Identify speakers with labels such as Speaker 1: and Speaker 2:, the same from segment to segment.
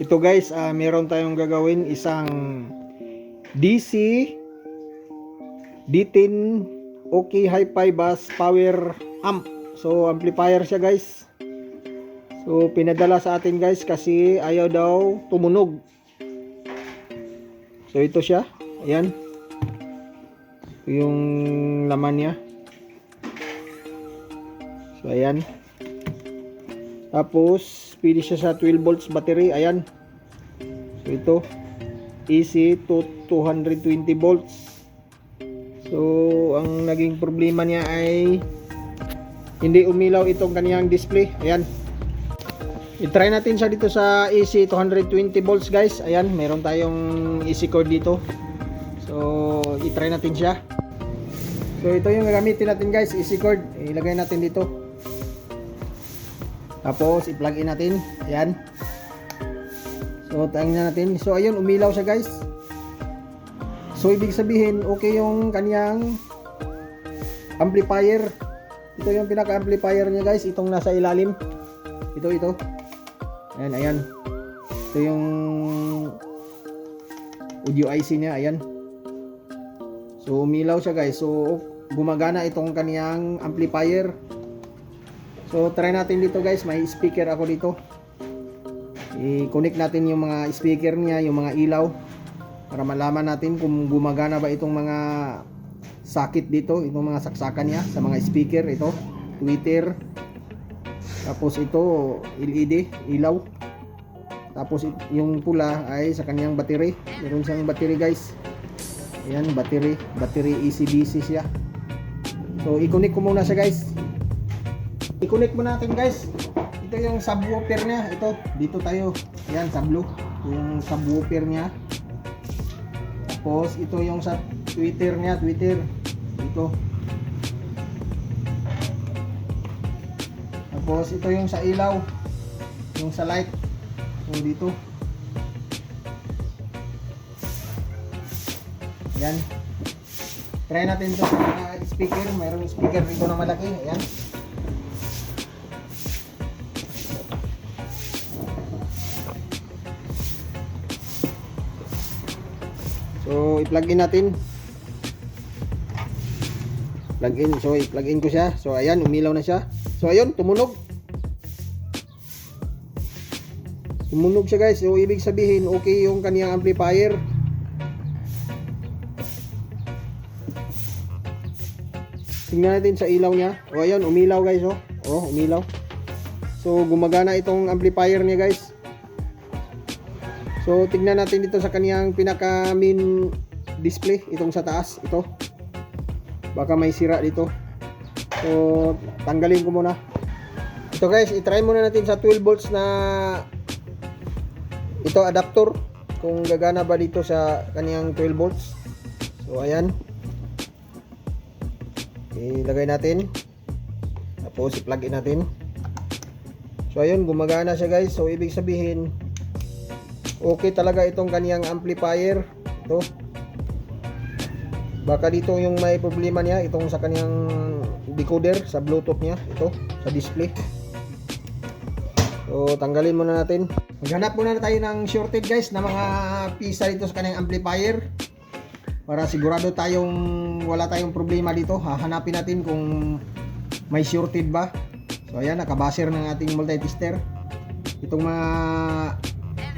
Speaker 1: Ito guys, ah, meron tayong gagawin isang DC D10 OK Hi-Fi Bass Power Amp. So amplifier siya guys. So pinadala sa atin guys kasi ayaw daw tumunog. So ito siya. Ayan. Ito yung laman niya. So ayan. Tapos pwede siya sa 12 volts battery. Ayan. So ito. AC to 220 volts. So ang naging problema niya ay hindi umilaw itong kaniyang display. Ayan. I-try natin siya dito sa AC 220 volts guys. Ayan, meron tayong AC cord dito. So, i-try natin siya. So, ito yung gagamitin natin guys, AC cord. Ilagay natin dito. Tapos, i-plug in natin. Ayan. So, tingnan natin. So, ayun, umilaw siya guys. So, ibig sabihin, okay yung kaniyang amplifier. Ito yung pinaka-amplifier niya guys. Itong nasa ilalim. Ito, ito. Ayan, ayan. Ito yung audio IC niya, ayan. So, umilaw siya guys. So, gumagana itong kaniyang amplifier. So, try natin dito guys. May speaker ako dito. I-connect natin yung mga speaker niya, yung mga ilaw. Para malaman natin kung gumagana ba itong mga sakit dito. Itong mga saksakan niya sa mga speaker. Ito, tweeter. Tapos ito, LED, ilaw. Tapos yung pula ay sa kanyang battery. Meron siyang battery guys. Ayan, battery. Battery ECBC siya. So, i-connect ko muna siya guys. I-connect mo natin guys. Ito yung subwoofer niya. Ito, dito tayo. Ayan. Ito yung subwoofer niya. Tapos, ito yung sa Twitter niya. Twitter. Ito. Tapos ito yung sa ilaw. Yung sa light. So dito. Yan. Try natin ito sa speaker. Mayroong speaker dito na malaki. Ayan. So, i-plug in natin. Plug in. So, i-plug in ko siya. So, ayan, umilaw na siya. So, ayun, tumunog. Tumunog siya guys. So, ibig sabihin, okay yung kaniyang amplifier. Tingnan natin sa ilaw niya. O, ayun, umilaw guys, oh. Oh, umilaw. So, gumagana itong amplifier niya guys. So, tingnan natin dito sa kaniyang pinaka main display. Itong sa taas, ito. Baka may sira dito. So, tanggalin ko muna. Ito guys, i-try muna natin sa 12 volts na ito adapter kung gagana ba dito sa kaniyang 12 volts. So, ayan. Ilagay natin. Tapos, i-plug in natin. So, ayun, gumagana siya guys. So, ibig sabihin, okay talaga itong kaniyang amplifier. Ito. Baka dito yung may problema niya, itong sa kaniyang decoder, sa bluetooth niya, ito, sa display. So, tanggalin muna natin. Maghanap muna na tayo ng shorted guys na mga pisa dito sa kaniyang amplifier. Para sigurado tayong wala tayong problema dito. Hahanapin natin kung may shorted ba. So, ayan, nakabaser ng ating multitester. Itong mga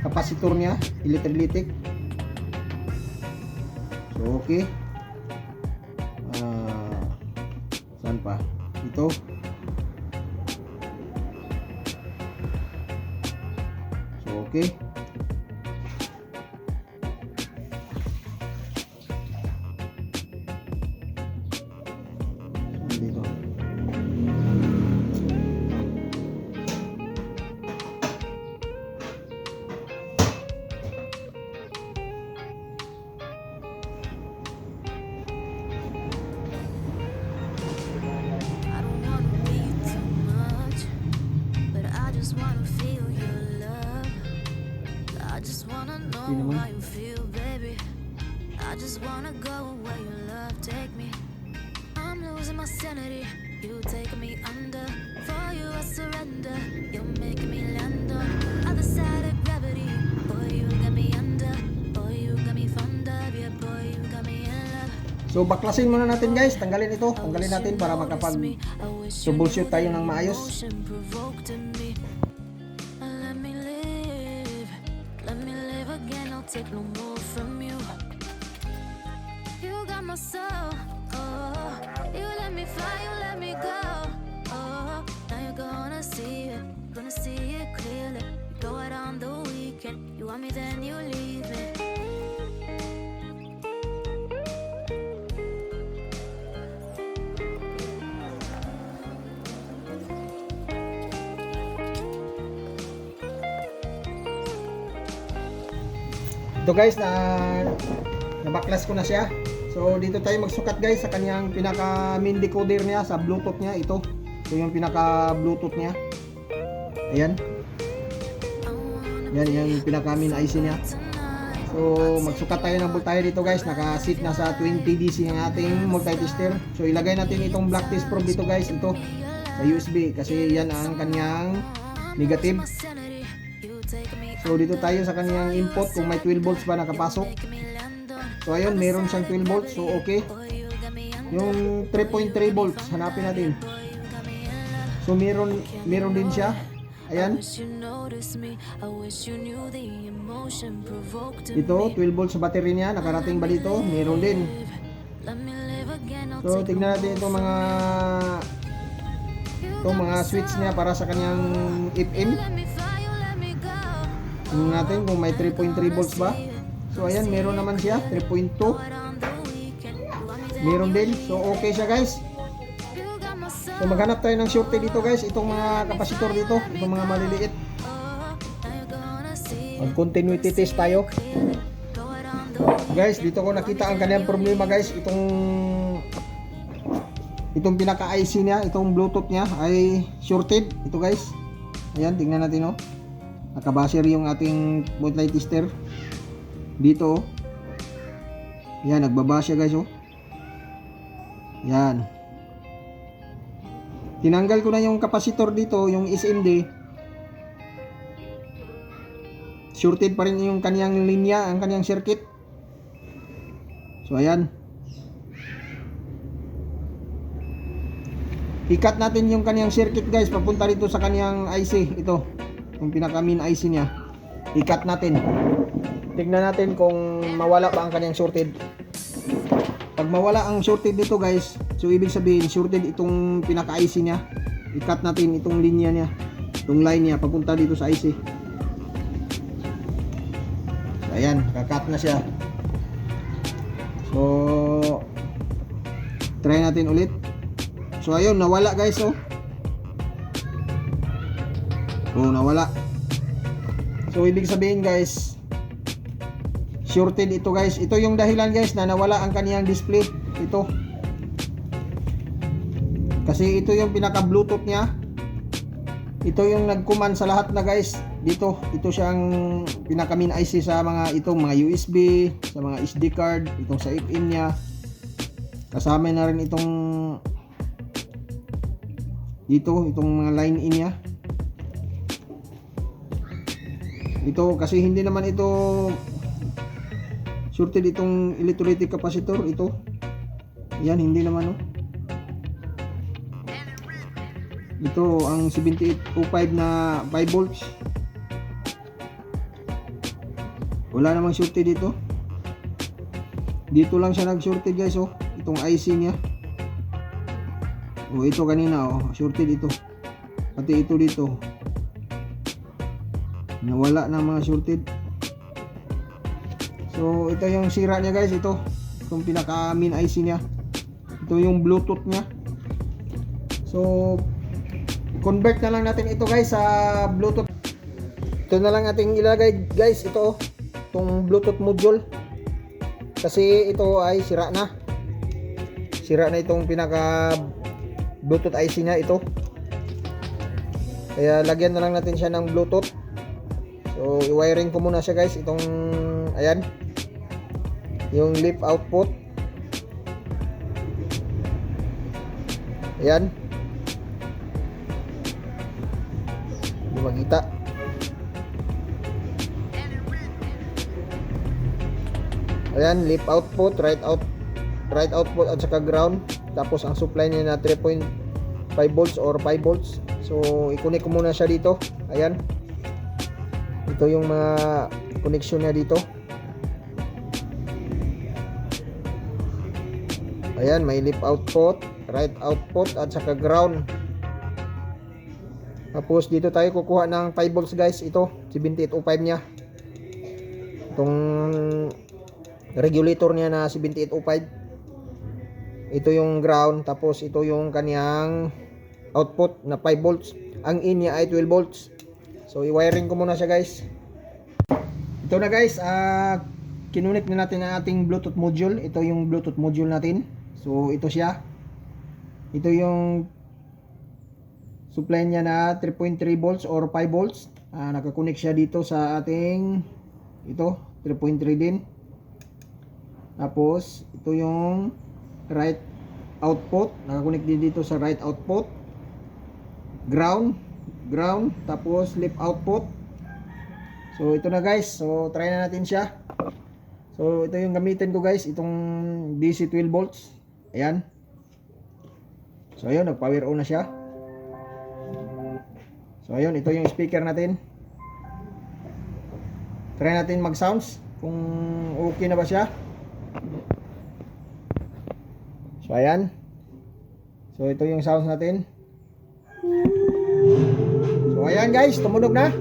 Speaker 1: kapasitor niya, electrolytic. So, okay. Ah, saan pa? Ito. So, okay. Hindi naman.
Speaker 2: I just wanna go where your love take me. I'm losing my sanity. You take me under. For you, I surrender. You're making me land on other side of gravity. Boy, you got me under. Boy, you got me fond of you. Boy, you got me in love.
Speaker 1: So baklasin muna natin guys, tanggalin ito, tanggalin natin para makapag troubleshoot tayo ng maayos.
Speaker 2: Take no more from you. You got my soul. Oh, you let me fly, you let me go. Oh, now you're gonna see it, gonna see it clearly. You go out on the weekend, you want me, then you leave me.
Speaker 1: Ito guys, na nabaklas ko na siya. So dito tayo magsukat guys sa kanyang pinaka main decoder niya sa Bluetooth niya ito. Ito yung pinaka Bluetooth niya. Ayan. Yan yung pinaka main IC niya. So magsukat tayo ng voltahe dito guys. Naka-sit na sa 20 DC ang ating multitester. So ilagay natin itong black test probe dito guys. Ito sa USB kasi yan ang kanyang negative. So dito tayo sa kanyang input kung may 12 volts ba nakapasok. So ayun, meron siyang 12 volts. So okay. Yung 3.3 volts, hanapin natin. So meron meron din siya. Ayan. Ito,
Speaker 2: me
Speaker 1: 12 volts sa battery niya. Nakarating ba dito? Meron din. So tignan natin itong mga itong mga switch niya para sa kanyang FM. Tingnan natin kung may 3.3 volts ba. So ayan, meron naman siya. 3.2.
Speaker 2: Out on the weekend You want me then
Speaker 1: Meron din. So okay siya guys. So maghanap tayo ng shorty dito guys. Itong mga kapasitor dito. Itong mga maliliit. Mag continuity test tayo. Guys, dito ko nakita ang kanyang problema guys. Itong itong pinaka IC niya, itong Bluetooth niya ay shorted. Ito guys. Ayan, tingnan natin oh. Nakabasher yung ating multi-tester. Dito oh. Yan, nagbaba guys oh. Yan. Tinanggal ko na yung kapasitor dito, yung SMD. Shorted pa rin yung kaniyang linya, ang kaniyang circuit. So ayan. Ikat natin yung kaniyang circuit guys papunta dito sa kaniyang IC. Ito. Yung pinaka main IC niya. Ikat natin. Tignan natin kung mawala ba ang kaniyang shorted. Pag mawala ang shorted dito guys, so ibig sabihin shorted itong pinaka IC niya. Ikat natin itong linya niya. Itong line niya papunta dito sa IC. So, ayan, kakat na siya. So, try natin ulit. So, ayun, nawala guys, oh. Oh, nawala. So, ibig sabihin guys, shorted ito guys. Ito yung dahilan guys na nawala ang kaniyang display. Ito. Kasi ito yung pinaka bluetooth niya. Ito yung nag-command sa lahat na guys. Dito, ito siyang pinaka main IC sa mga itong mga USB, sa mga SD card, itong sa FM niya. Kasama na rin itong dito, itong mga line in niya. Ito kasi hindi naman ito shorted itong electrolytic capacitor ito. Yan hindi naman oh. Ito ang 7805 na 5 volts. Wala namang shorted dito. Dito lang siya nag-shorted guys oh. Itong IC niya. Oh, ito kanina oh, shorted ito. Pati ito dito. Nawala na mga shorted. So, ito yung sira niya guys, ito. Itong pinaka main IC niya. Ito yung Bluetooth niya. So, convert na lang natin ito guys sa Bluetooth. Ito na lang ating ilagay guys, ito. Itong Bluetooth module. Kasi ito ay sira na. Sira na itong pinaka Bluetooth IC niya ito. Kaya lagyan na lang natin siya ng Bluetooth. So, i-wiring ko muna siya guys. Itong, ayan. Yung lip output. Ayan. Hindi makita. Ayan, lip output, right out right output at saka ground. Tapos ang supply niya na 3.5 volts or 5 volts. So i-connect ko muna siya dito. Ayan. Ito yung mga connection niya dito. Ayan, may left output, right output at saka ground. Tapos dito tayo kukuha ng 5 volts guys. Ito, 7805 niya. Itong regulator niya na 7805. Ito yung ground. Tapos ito yung kanyang output na 5 volts. Ang in niya ay 12 volts. So i-wiring ko muna siya guys. Ito na guys. ah kinunik na natin ang ating Bluetooth module. Ito yung Bluetooth module natin. So ito siya. Ito yung supply niya na 3.3 volts or 5 volts. Ah, nakakonect siya dito sa ating ito 3.3 din. Tapos ito yung right output. Nakakonect din dito sa right output. Ground, ground, tapos left output. So ito na guys. So try na natin siya. So ito yung gamitin ko guys, itong DC 12 volts. Ayan. So ayun, nag-power on na siya. So ayun, ito yung speaker natin. Try natin mag-sounds kung okay na ba siya. So ayan. So ito yung sounds natin. So ayan guys, tumunog na.